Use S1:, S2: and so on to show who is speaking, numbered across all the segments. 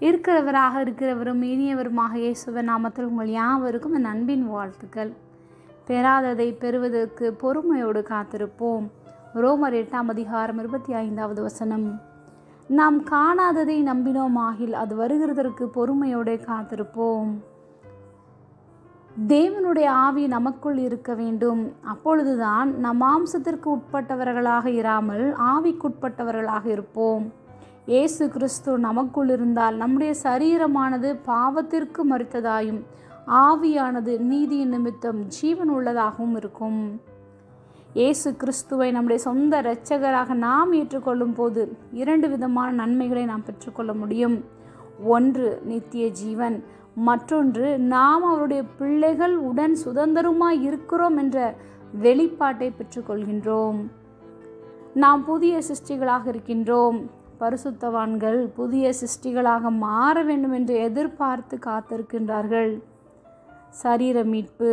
S1: இருக்கிறவராக இருக்கிறவரும் இனியவருமாக இயேசுவ நாமத்தில் உங்கள் யாவருக்கும் என் அன்பின் வாழ்த்துக்கள். பெறாததை பெறுவதற்கு பொறுமையோடு காத்திருப்போம். ரோமர் எட்டாம் அதிகாரம் இருபத்தி ஐந்தாவது வசனம். நாம் காணாததை நம்பினோம் ஆகில் அது வருகிறதற்கு பொறுமையோடு காத்திருப்போம். தேவனுடைய ஆவி நமக்குள் இருக்க வேண்டும். அப்பொழுதுதான் நம் மாம்சத்திற்கு உட்பட்டவர்களாக இராமல் ஆவிக்குட்பட்டவர்களாக இருப்போம். இயேசு கிறிஸ்து நமக்குள் இருந்தால் நம்முடைய சரீரமானது பாவத்திற்கு மறுத்ததாயும் ஆவியானது நீதியின் நிமித்தம் ஜீவன் உள்ளதாகவும் இருக்கும். இயேசு கிறிஸ்துவை நம்முடைய சொந்த இரட்சகராக நாம் ஏற்றுக்கொள்ளும் போது இரண்டு விதமான நன்மைகளை நாம் பெற்றுக்கொள்ள முடியும். ஒன்று நித்திய ஜீவன். மற்றொன்று நாம் அவருடைய பிள்ளைகள் உடன் சுதந்திரமாய் இருக்கிறோம் என்ற வெளிப்பாட்டை பெற்றுக்கொள்கின்றோம். நாம் புதிய சிருஷ்டிகளாக இருக்கின்றோம். பரிசுத்தவான்கள் புதிய சிருஷ்டிகளாக மாற வேண்டும் என்று எதிர்பார்த்து காத்திருக்கின்றார்கள். சரீர மீட்பு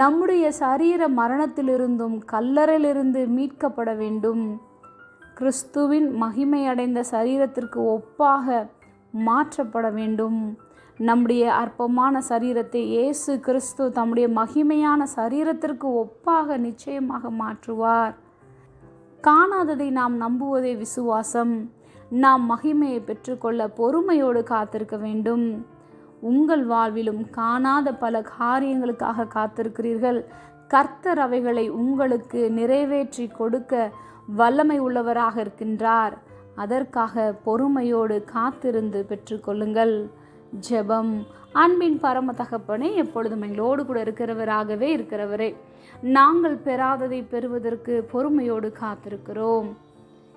S1: நம்முடைய சரீர மரணத்திலிருந்தும் கல்லறையிலிருந்து மீட்கப்பட வேண்டும். கிறிஸ்துவின் மகிமையடைந்த சரீரத்திற்கு ஒப்பாக மாற்றப்பட வேண்டும். நம்முடைய அற்பமான சரீரத்தை இயேசு கிறிஸ்து தம்முடைய மகிமையான சரீரத்திற்கு ஒப்பாக நிச்சயமாக மாற்றுவார். காணாததை நாம் நம்புவதே விசுவாசம். நாம் மகிமையை பெற்றுக்கொள்ள பொறுமையோடு காத்திருக்க வேண்டும். உங்கள் வாழ்விலும் காணாத பல காரியங்களுக்காக காத்திருக்கிறீர்கள். கர்த்தர் அவைகளை உங்களுக்கு நிறைவேற்றி கொடுக்க வல்லமை உள்ளவராக இருக்கின்றார். அதற்காக பொறுமையோடு காத்திருந்து பெற்றுக்கொள்ளுங்கள். ஜெபம். அன்பின் பரம தகப்பனே எப்பொழுதும் எங்களோடு கூட இருக்கிறவராகவே இருக்கிறவரே நாங்கள் பெறாததை பெறுவதற்கு பொறுமையோடு காத்திருக்கிறோம்.